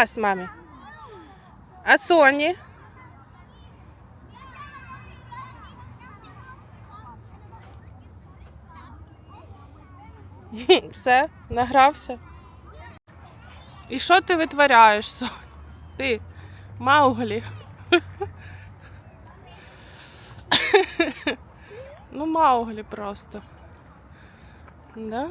Ась мамі. А Соні? Все, награвся. І що ти витворяєш, Сонь? Ти, Мауглі. Ну, Мауглі просто. Да?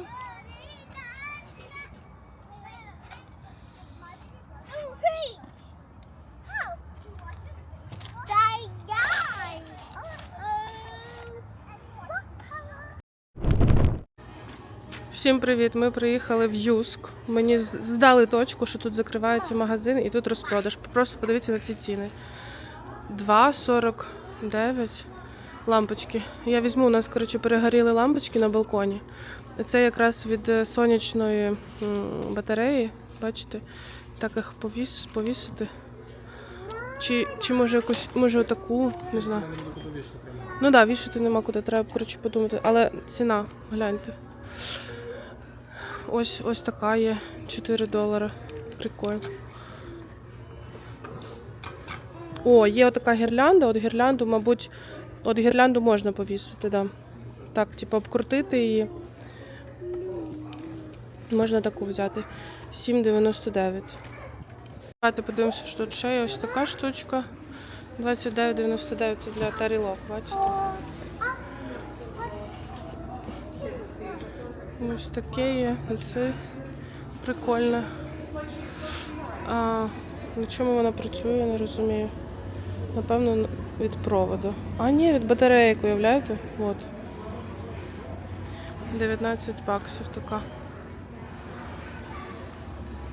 Всім привіт! Ми приїхали в Юск. Мені здали точку, що тут закривається магазин і тут розпродаж. Просто подивіться на ці ціни. 2,49 лампочки. Я візьму, у нас, коротше, перегоріли лампочки на балконі. Це якраз від е, сонячної батареї. Бачите? Так їх повіс, повісити. Чи, чи може якусь, може отаку, не знаю. Ну так, да, вішати нема куди, треба, коротше, подумати. Але ціна, гляньте. Ось ось така є 4 долари. Прикольно. О, є отака гірлянда. От гірлянду, мабуть, от гірлянду можна повісити, да. Так, типу, обкрутити її. Можна таку взяти. 7,99. Давайте подивимося, що тут ще є ось така штучка. 29,99 це для тарілок, бачите? Ось таке є. Це прикольне. А, на чому вона працює, я не розумію. Напевно, від проводу. А, ні, від батарейки, уявляєте? От. 19 баксів така.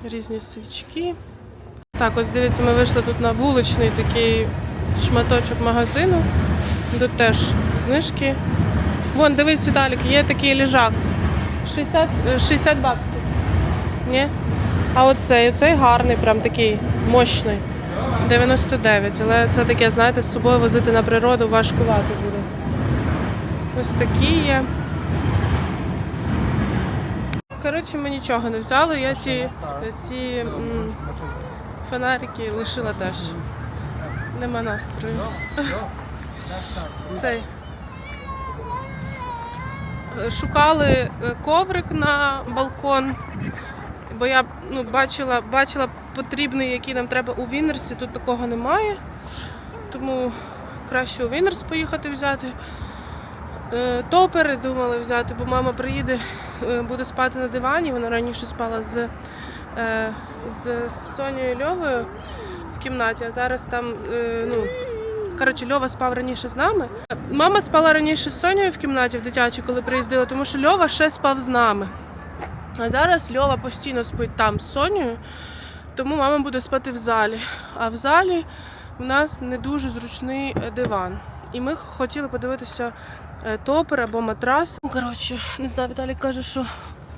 Різні свічки. Так, ось дивіться, ми вийшли тут на вуличний такий шматочок магазину. Тут теж знижки. Вон, дивись, Віталік, є такий ліжак. 60, е, 60 баксів. Ні? А оцей, оцей гарний, прям такий мощний. 99. Але це таке, знаєте, з собою возити на природу важкувато буде. Ось такі є. Коротше, ми нічого не взяли. Я ці, ці м, фонарики лишила теж. Нема настрою. Цей. Шукали е, коврик на балкон, бо я ну, бачила, бачила потрібний, який нам треба у Вінерсі. Тут такого немає. Тому краще у Вінерс поїхати взяти. Е, Топери думали взяти, бо мама приїде, е, буде спати на дивані. Вона раніше спала з, з Сонією Льовою в кімнаті, а зараз там, ну, коротше, Льова спав раніше з нами. Мама спала раніше з Сонією в кімнаті в дитячій, коли приїздила, тому що Льова ще спав з нами. А зараз Льова постійно спить там з Сонією, тому мама буде спати в залі. А в залі в нас не дуже зручний е, диван. І ми хотіли подивитися е, топер або матрас. Ну, коротше, не знаю, Віталій каже, що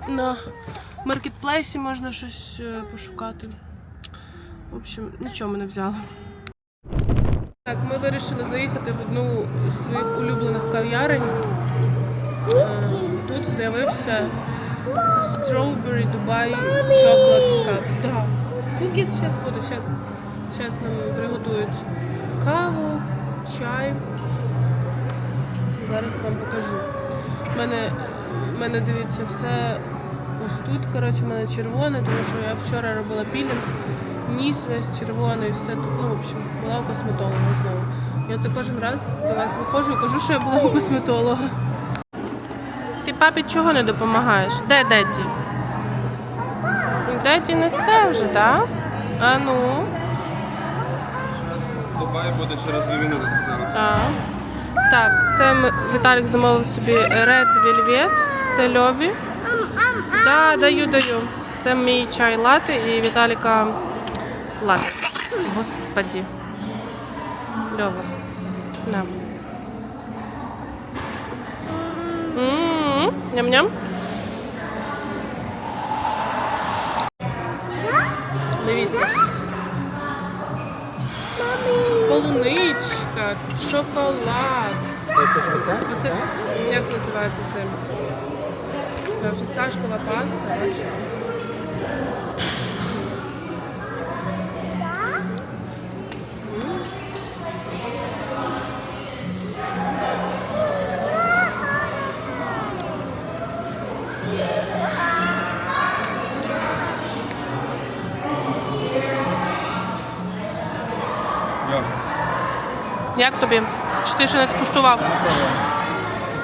на маркетплейсі можна щось е, пошукати. В общем, нічого ми не взяли. Так, ми вирішили заїхати в одну з своїх улюблених кав'ярень. Е, Тут з'явився Strawberry Dubai Chocolate Cup. Да. Кукіс зараз буде, зараз, зараз нам приготують каву, чай. Зараз вам покажу. У мене, мене дивіться, все ось тут, коротше, в мене червоне, тому що я вчора робила пілінг, ніс весь червоний, все тут, ну, в общем, була у косметолога знову. Я це кожен раз до вас виходжу і кажу, що я була у косметолога. Ти папі чого не допомагаєш? Де Деді? Деді несе вже, так? А ну. Зараз Дубай буде через 2 минути, сказали. Так. Так, це ми, Віталік замовив собі Red Velvet. Це льові. Да, даю, даю. Це мій чай лати і Віталіка лати. Господі. Льова. На. М, Ням-ням. Дивіться. Полуничка, шоколад. Оце, як називається це? Фісташкова паста. Ти ще не скуштував? Я не пробував.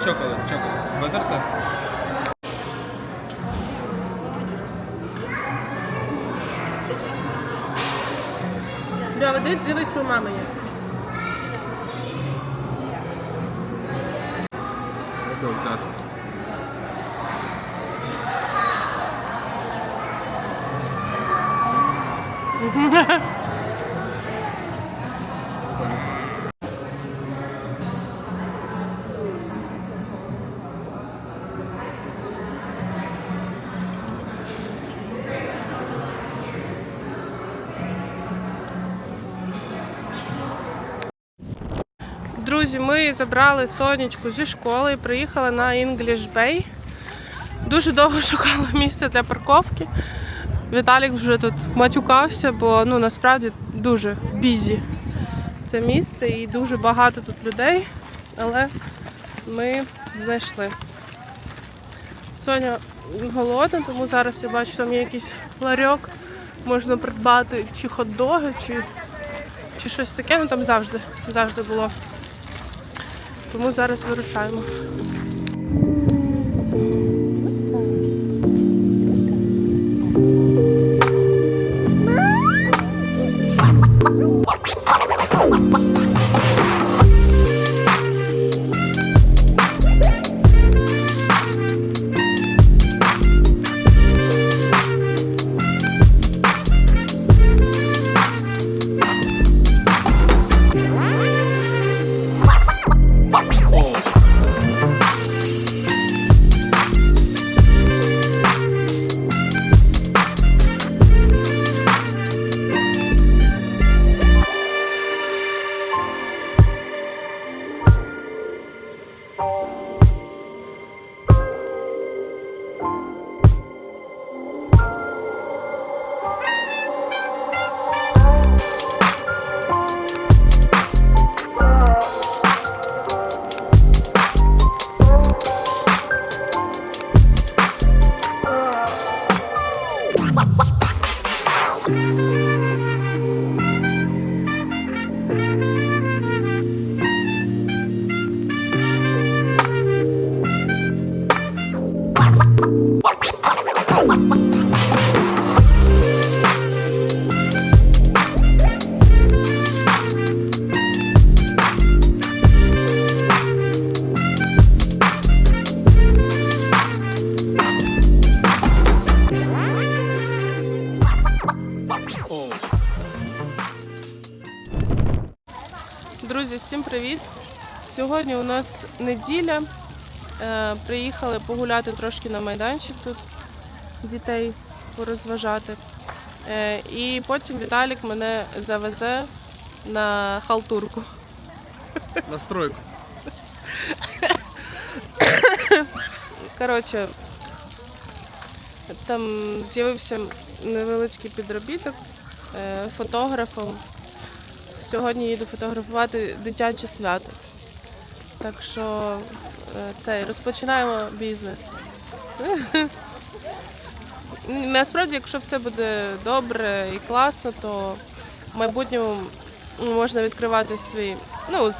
Чоколи, чоколи. Витерти? Льова, дивись, дивись, що у мами є. Якого взяти? Друзі, забрали сонечку зі школи і приїхали на English Bay. Дуже довго шукали місце для парковки. Віталік вже тут матюкався, бо ну насправді дуже бізі це місце і дуже багато тут людей, але ми знайшли. Соня голодна, тому зараз я бачу, там є якийсь ларьок, можна придбати чи хот-доги, чи, чи щось таке. Ну там завжди, завжди було. Тому зараз вирушаємо. Друзі, всім привіт! Сьогодні у нас неділя. Е, приїхали погуляти трошки на майданчик тут, дітей порозважати. Е, і потім Віталік мене завезе на халтурку. Настройку. Коротше, там з'явився невеличкий підробіток е, фотографом. Сьогодні їду фотографувати дитяче свято. Так що е, це розпочинаємо бізнес. Насправді, якщо все буде добре і класно, то в майбутньому можна відкривати свій. Ну,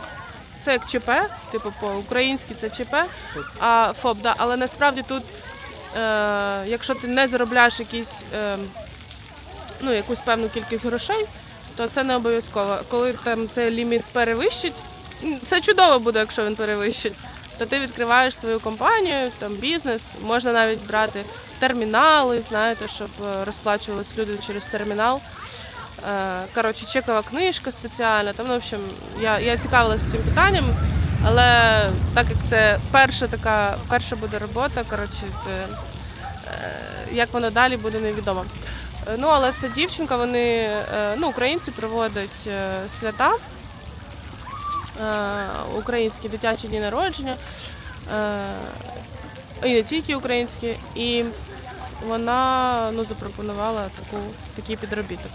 це як ЧП, типу по-українськи це ЧП, а ФОП, да. але насправді тут, е, якщо ти не заробляєш якісь, е, ну, якусь певну кількість грошей, то це не обов'язково. Коли там цей ліміт перевищить, це чудово буде, якщо він перевищить, то ти відкриваєш свою компанію, там бізнес, можна навіть брати термінали, знаєте, щоб е, розплачувались люди через термінал. Е, Коротше, чекова книжка спеціальна. Там, ну, в общем, я, я цікавилася цим питанням, але так як це перша така, перша буде робота, коротше, то, е, як воно далі буде невідомо. Ну, але це дівчинка, вони, ну, українці проводять свята, українські дитячі дні народження, і не тільки українські, і вона ну, запропонувала таку, такий підробіток.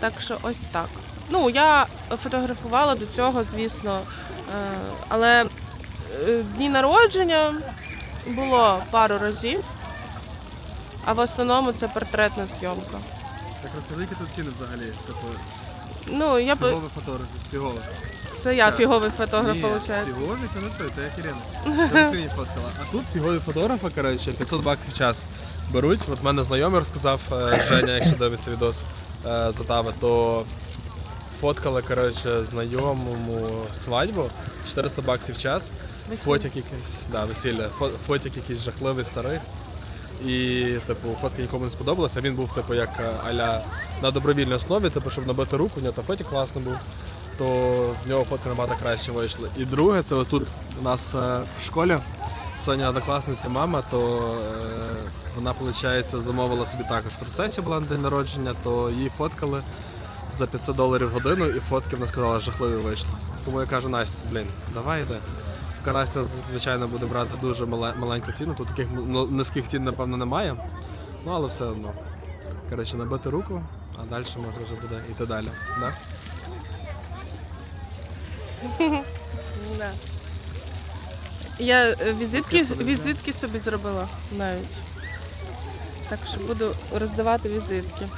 Так що ось так. Ну, я фотографувала до цього, звісно, е, але е, дні народження було пару разів, а в основному це портретна зйомка. Так розкажи, які тут ціни взагалі. Типу, Ну, я б... Фіговий фотограф, фіговий. Це я фіговий фотограф, виходить. Фіговий це не той, це як Ірина. Це фоткала. А тут фігові фотографи, коротше, 500 баксів в час беруть. От мене знайомий розказав е, Женя, якщо дивиться відос е, Тави, то фоткали, коротше, знайомому свадьбу 400 баксів в час. Весілля. Фотик якийсь, да, весілля, фо- фотик якийсь жахливий старий. І, типу, фотки нікому не сподобалося. Він був, типу, як е, аля на добровільній основі, типу, щоб набити руку, у нього там фотик класний був, то в нього фотки набагато краще вийшли. І друге, це отут у нас е, в школі Соня однокласниця мама, то е, вона, виходить, замовила собі також фотосесію була на день народження, то її фоткали за 500 доларів в годину, і фотки вона сказала жахливі вийшли. Тому я кажу, Настя, блін, давай йде. Карася, звичайно, буде брати дуже маленьку ціну, тут таких ну, низьких цін, напевно, немає. Ну, але все одно. Коротше, набити руку, а далі можна вже буде йти далі. Да? Да. Я е, візитки, візитки собі зробила навіть. Так що буду роздавати візитки.